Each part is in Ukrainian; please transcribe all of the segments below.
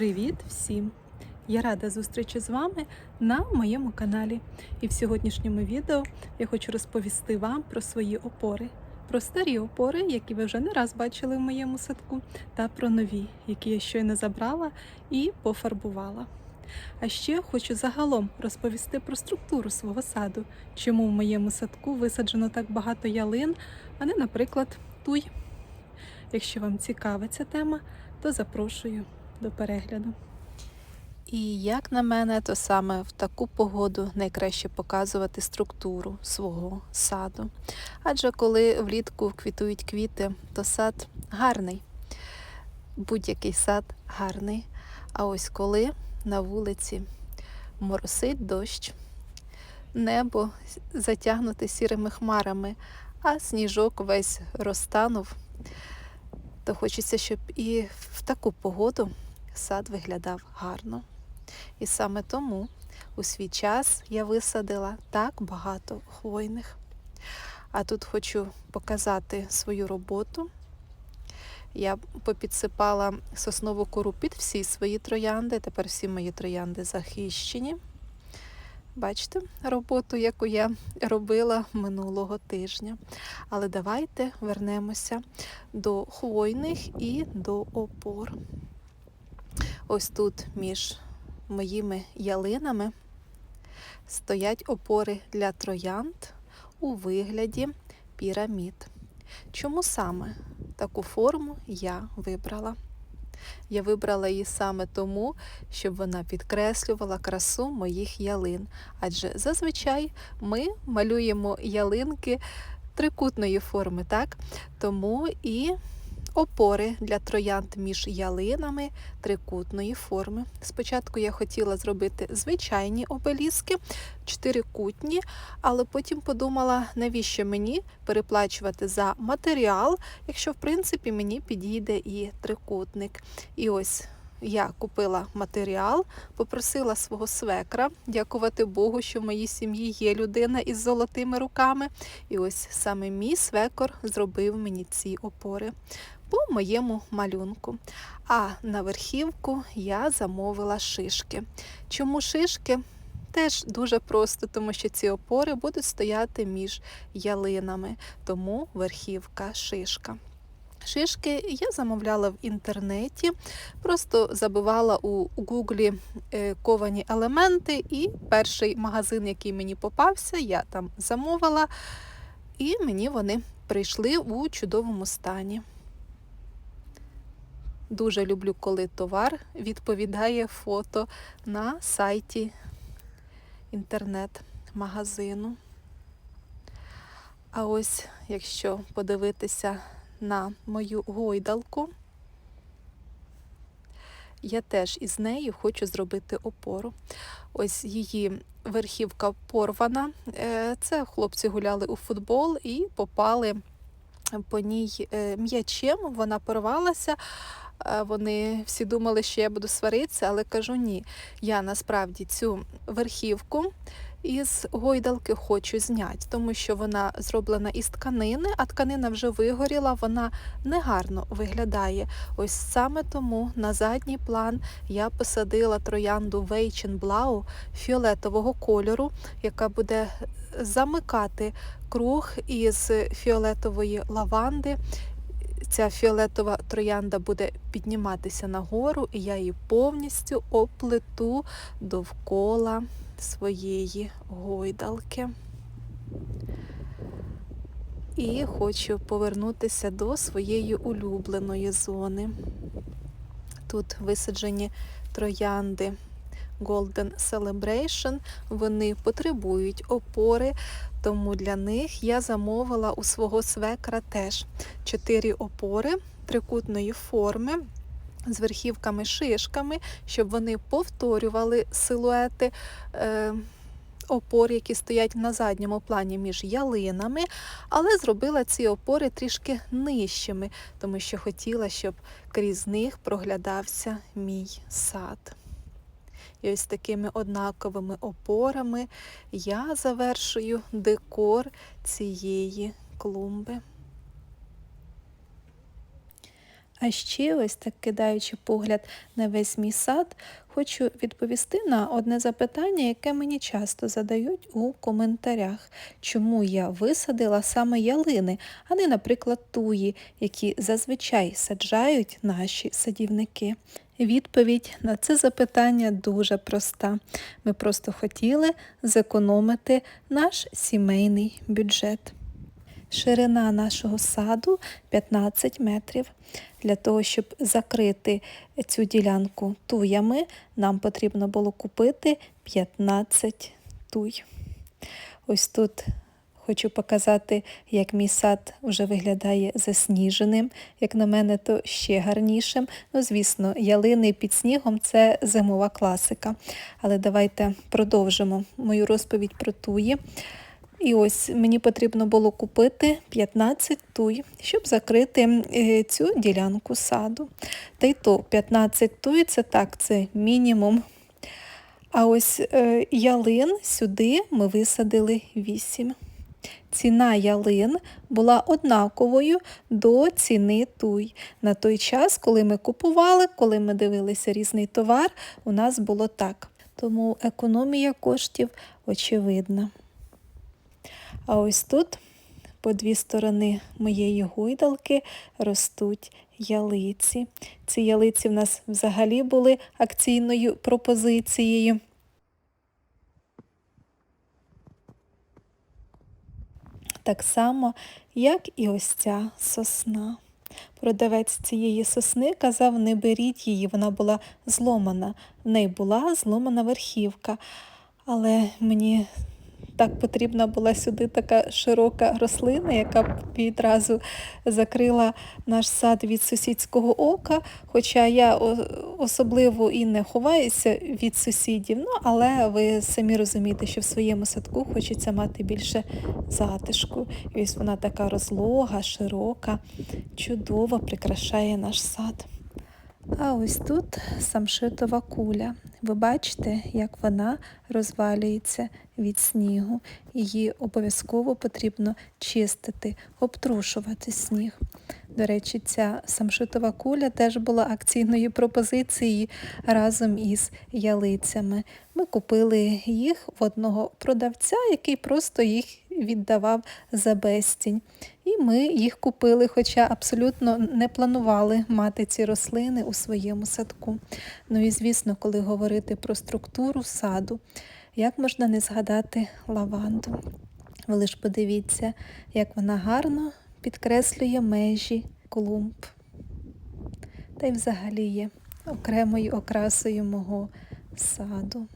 Привіт всім! Я рада зустрічі з вами на моєму каналі. І в сьогоднішньому відео я хочу розповісти вам про свої опори, про старі опори, які ви вже не раз бачили в моєму садку, та про нові, які я щойно забрала і пофарбувала. А ще хочу загалом розповісти про структуру свого саду, чому в моєму садку висаджено так багато ялин, а не, наприклад, туй. Якщо вам цікава ця тема, то запрошую до перегляду. І як на мене, то саме в таку погоду найкраще показувати структуру свого саду. Адже коли влітку квітують квіти, то сад гарний. Будь-який сад гарний. А ось коли на вулиці моросить дощ, небо затягнуте сірими хмарами, а сніжок весь розтанув, то хочеться, щоб і в таку погоду сад виглядав гарно. І саме тому у свій час я висадила так багато хвойних. А тут хочу показати свою роботу. Я попідсипала соснову кору під всі свої троянди. Тепер всі мої троянди захищені. Бачите роботу, яку я робила минулого тижня. Але давайте вернемося до хвойних і до опор. Ось тут між моїми ялинами стоять опори для троянд у вигляді пірамід. Чому саме таку форму я вибрала? Я вибрала її саме тому, щоб вона підкреслювала красу моїх ялин. Адже зазвичай ми малюємо ялинки трикутної форми, так? Тому і опори для троянд між ялинами трикутної форми. Спочатку я хотіла зробити звичайні обеліски, чотирикутні, але потім подумала, навіщо мені переплачувати за матеріал, якщо в принципі мені підійде і трикутник. І ось я купила матеріал, попросила свого свекра, дякувати Богу, що в моїй сім'ї є людина із золотими руками. І ось саме мій свекор зробив мені ці опори по моєму малюнку. А на верхівку я замовила шишки. Чому шишки? Теж дуже просто, тому що ці опори будуть стояти між ялинами, тому верхівка шишка. Шишки я замовляла в інтернеті, просто забивала у гуглі е, ковані елементи, і перший магазин, який мені попався, я там замовила, і мені вони прийшли у чудовому стані. Дуже люблю, коли товар відповідає фото на сайті інтернет-магазину. А ось, якщо подивитися на мою гойдалку, я теж із нею хочу зробити опору. Ось її верхівка порвана. Е, це хлопці гуляли у футбол і попали по ній е, м'ячем, вона порвалася. Вони всі думали, що я буду сваритися, але кажу ні. Я насправді цю верхівку із гойдалки хочу зняти, тому що вона зроблена із тканини, а тканина вже вигоріла, вона негарно виглядає. Ось саме тому на задній план я посадила троянду Вейченблау фіолетового кольору, яка буде замикати круг із фіолетової лаванди ця фіолетова троянда буде підніматися нагору, і я її повністю оплету довкола своєї гойдалки. І хочу повернутися до своєї улюбленої зони. Тут висаджені троянди Golden Celebration, вони потребують опори, тому для них я замовила у свого свекра теж чотири опори трикутної форми. З верхівками-шишками, щоб вони повторювали силуети е, опор, які стоять на задньому плані між ялинами, але зробила ці опори трішки нижчими, тому що хотіла, щоб крізь них проглядався мій сад. І ось такими однаковими опорами я завершую декор цієї клумби. А ще ось так кидаючи погляд на весь мій сад, хочу відповісти на одне запитання, яке мені часто задають у коментарях, чому я висадила саме ялини, а не, наприклад, туї, які зазвичай саджають наші садівники. Відповідь на це запитання дуже проста. Ми просто хотіли зекономити наш сімейний бюджет. Ширина нашого саду 15 метрів. Для того, щоб закрити цю ділянку туями, нам потрібно було купити 15 туй. Ось тут хочу показати, як мій сад вже виглядає засніженим. Як на мене, то ще гарнішим. Ну, звісно, ялини під снігом це зимова класика. Але давайте продовжимо мою розповідь про туї. І ось мені потрібно було купити 15 туй, щоб закрити е, цю ділянку саду. Та й то 15 туй це так, це мінімум. А ось е, ялин сюди ми висадили 8. Ціна ялин була однаковою до ціни туй. На той час, коли ми купували, коли ми дивилися різний товар, у нас було так. Тому економія коштів очевидна. А ось тут, по дві сторони моєї гойдалки, ростуть ялиці. Ці ялиці в нас взагалі були акційною пропозицією. Так само, як і ось ця сосна. Продавець цієї сосни казав, не беріть її, вона була зломана. В неї була зломана верхівка. Але мені так потрібна була сюди така широка рослина, яка б відразу закрила наш сад від сусідського ока. Хоча я особливо і не ховаюся від сусідів, ну але ви самі розумієте, що в своєму садку хочеться мати більше затишку. І ось вона така розлога, широка, чудово прикрашає наш сад. А ось тут самшитова куля. Ви бачите, як вона розвалюється від снігу. Її обов'язково потрібно чистити, обтрушувати сніг. До речі, ця самшитова куля теж була акційною пропозицією разом із ялицями. Ми купили їх в одного продавця, який просто їх віддавав за безцінь. І ми їх купили, хоча абсолютно не планували мати ці рослини у своєму садку. Ну і звісно, коли говорити про структуру саду, як можна не згадати лаванду? Ви лиш подивіться, як вона гарно підкреслює межі клумб. Та й взагалі є окремою окрасою мого саду.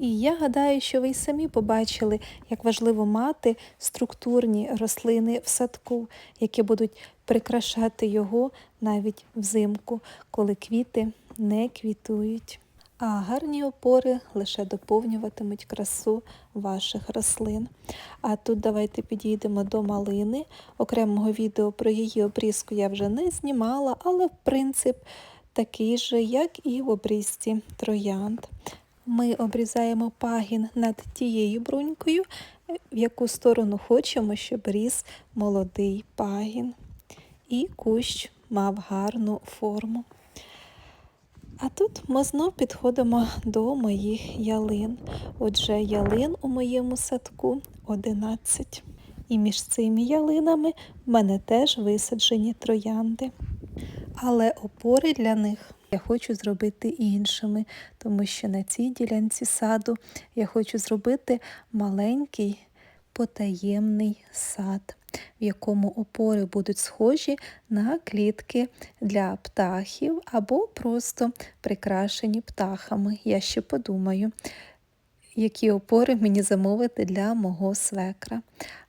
І я гадаю, що ви й самі побачили, як важливо мати структурні рослини в садку, які будуть прикрашати його навіть взимку, коли квіти не квітують. А гарні опори лише доповнюватимуть красу ваших рослин. А тут давайте підійдемо до малини. Окремого відео про її обрізку я вже не знімала, але в принцип такий же, як і в обрізці троянд. Ми обрізаємо пагін над тією брунькою, в яку сторону хочемо, щоб ріс молодий пагін. І кущ мав гарну форму. А тут ми знов підходимо до моїх ялин. Отже, ялин у моєму садку 11. І між цими ялинами в мене теж висаджені троянди. Але опори для них я хочу зробити іншими, тому що на цій ділянці саду я хочу зробити маленький потаємний сад, в якому опори будуть схожі на клітки для птахів або просто прикрашені птахами. Я ще подумаю, які опори мені замовити для мого свекра.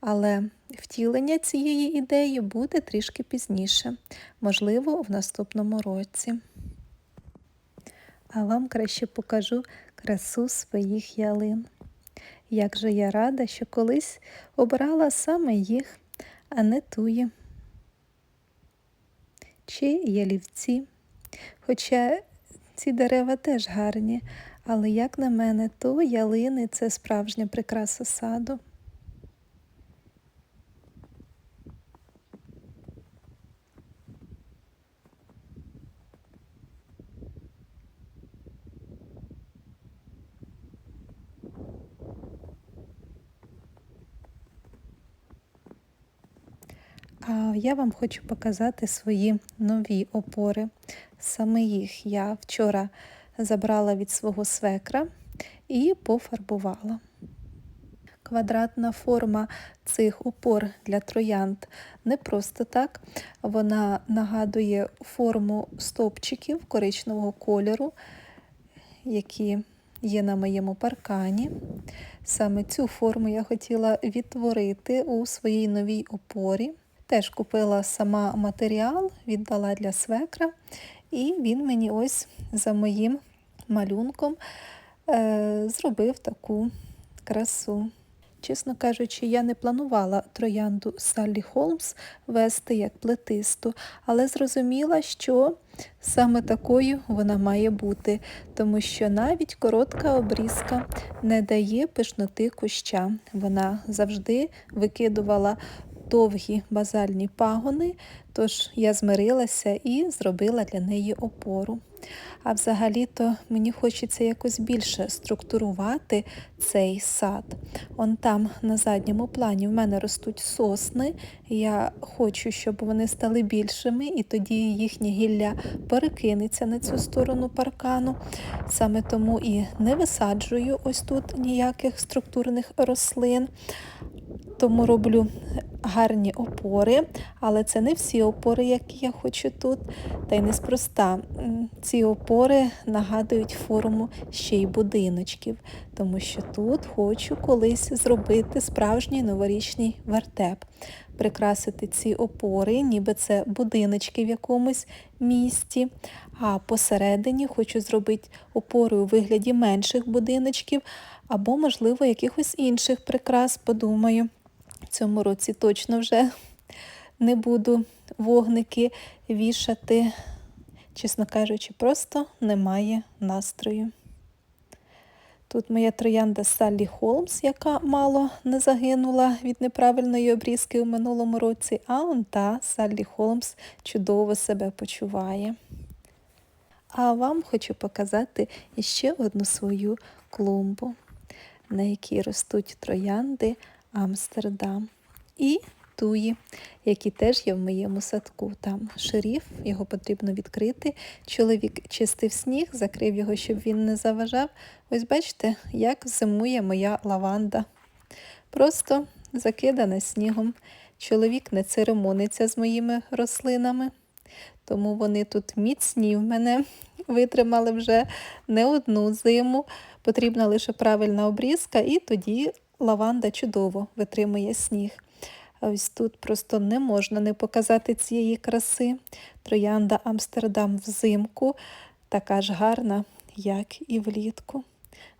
Але втілення цієї ідеї буде трішки пізніше, можливо, в наступному році. А вам краще покажу красу своїх ялин. Як же я рада, що колись обрала саме їх, а не туї. Чи ялівці. Хоча ці дерева теж гарні, але, як на мене, то ялини це справжня прикраса саду. Я вам хочу показати свої нові опори. Саме їх я вчора забрала від свого свекра і пофарбувала. Квадратна форма цих опор для троянд не просто так. Вона нагадує форму стовпчиків коричневого кольору, які є на моєму паркані. Саме цю форму я хотіла відтворити у своїй новій опорі. Теж купила сама матеріал, віддала для свекра, і він мені ось за моїм малюнком е, зробив таку красу. Чесно кажучи, я не планувала троянду Саллі Холмс вести як плетисту, але зрозуміла, що саме такою вона має бути, тому що навіть коротка обрізка не дає пишноти куща. Вона завжди викидувала довгі базальні пагони, тож я змирилася і зробила для неї опору. А взагалі-то мені хочеться якось більше структурувати цей сад. Он там на задньому плані в мене ростуть сосни. Я хочу, щоб вони стали більшими, і тоді їхнє гілля перекинеться на цю сторону паркану. Саме тому і не висаджую ось тут ніяких структурних рослин. Тому роблю гарні опори, але це не всі опори, які я хочу тут. Та й неспроста. Ці опори нагадують форму ще й будиночків, тому що тут хочу колись зробити справжній новорічний вертеп. Прикрасити ці опори, ніби це будиночки в якомусь місті. А посередині хочу зробити опори у вигляді менших будиночків, або, можливо, якихось інших прикрас, подумаю. В цьому році точно вже не буду вогники вішати. Чесно кажучи, просто немає настрою. Тут моя троянда Саллі Холмс, яка мало не загинула від неправильної обрізки у минулому році, а он та Саллі Холмс чудово себе почуває. А вам хочу показати іще одну свою клумбу, на якій ростуть троянди Амстердам і туї, які теж є в моєму садку. Там шеріф, його потрібно відкрити. Чоловік чистив сніг, закрив його, щоб він не заважав. Ось бачите, як зимує моя лаванда. Просто закидана снігом. Чоловік не церемониться з моїми рослинами, тому вони тут міцні в мене витримали вже не одну зиму. Потрібна лише правильна обрізка, і тоді лаванда чудово витримує сніг. Ось тут просто не можна не показати цієї краси. Троянда Амстердам взимку така ж гарна, як і влітку.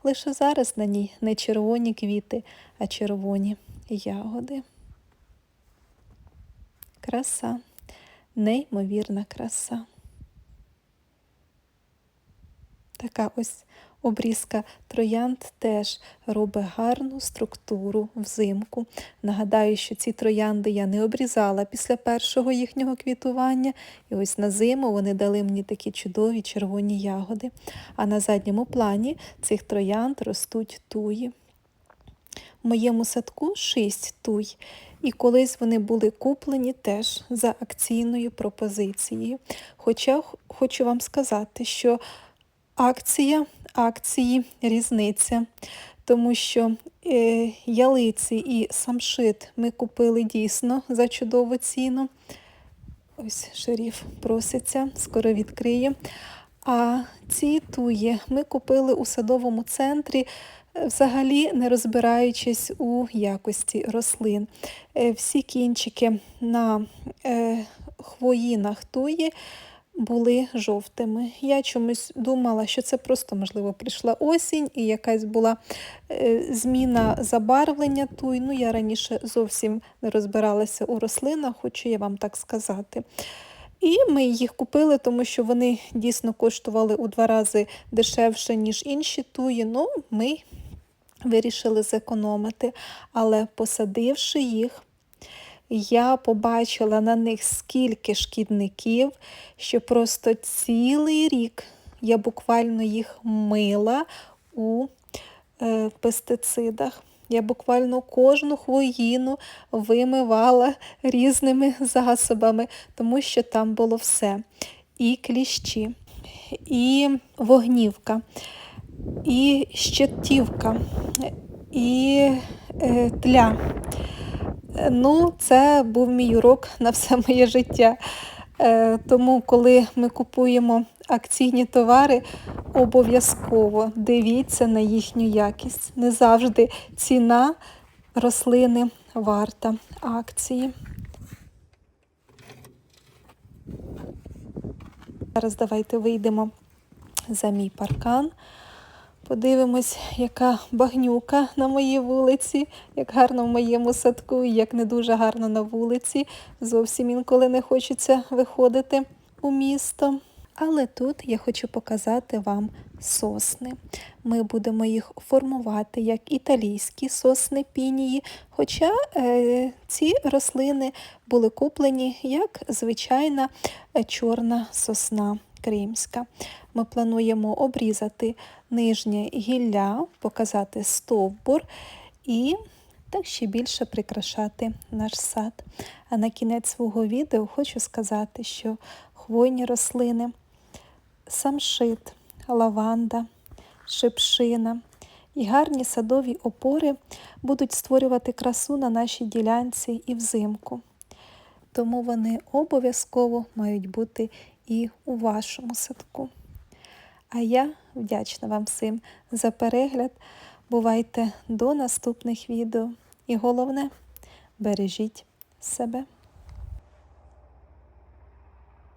Лише зараз на ній не червоні квіти, а червоні ягоди. Краса, неймовірна краса. Така ось обрізка троянд теж робить гарну структуру взимку. Нагадаю, що ці троянди я не обрізала після першого їхнього квітування. І ось на зиму вони дали мені такі чудові червоні ягоди. А на задньому плані цих троянд ростуть туї. В моєму садку шість туй. І колись вони були куплені теж за акційною пропозицією. Хоча хочу вам сказати, що акція акції різниця, тому що е, ялиці і самшит ми купили дійсно за чудову ціну. Ось шеріф проситься, скоро відкриє. А ці туї ми купили у садовому центрі, е, взагалі не розбираючись у якості рослин. Е, всі кінчики на хвоїнах туї були жовтими. Я чомусь думала, що це просто, можливо, прийшла осінь і якась була е, зміна забарвлення туй. Ну, я раніше зовсім не розбиралася у рослинах, хочу я вам так сказати. І ми їх купили, тому що вони дійсно коштували у два рази дешевше, ніж інші туї. Ну, ми вирішили зекономити, але посадивши їх, я побачила на них скільки шкідників, що просто цілий рік я буквально їх мила у е, пестицидах. Я буквально кожну хвоїну вимивала різними засобами, тому що там було все. І кліщі, і вогнівка, і щитівка, і е, тля. Е, Ну, це був мій урок на все моє життя. Е, Тому, коли ми купуємо акційні товари, обов'язково дивіться на їхню якість. Не завжди ціна рослини варта акції. Зараз давайте вийдемо за мій паркан. Подивимось, яка багнюка на моїй вулиці, як гарно в моєму садку, і як не дуже гарно на вулиці. Зовсім інколи не хочеться виходити у місто. Але тут я хочу показати вам сосни. Ми будемо їх формувати як італійські сосни пінії, хоча е, ці рослини були куплені як звичайна е, чорна сосна кримська. Ми плануємо обрізати нижнє гілля, показати стовбур і так ще більше прикрашати наш сад. А на кінець свого відео хочу сказати, що хвойні рослини, самшит, лаванда, шипшина і гарні садові опори будуть створювати красу на нашій ділянці і взимку. Тому вони обов'язково мають бути і у вашому садку. А я вдячна вам всім за перегляд. Бувайте до наступних відео. І головне, бережіть себе.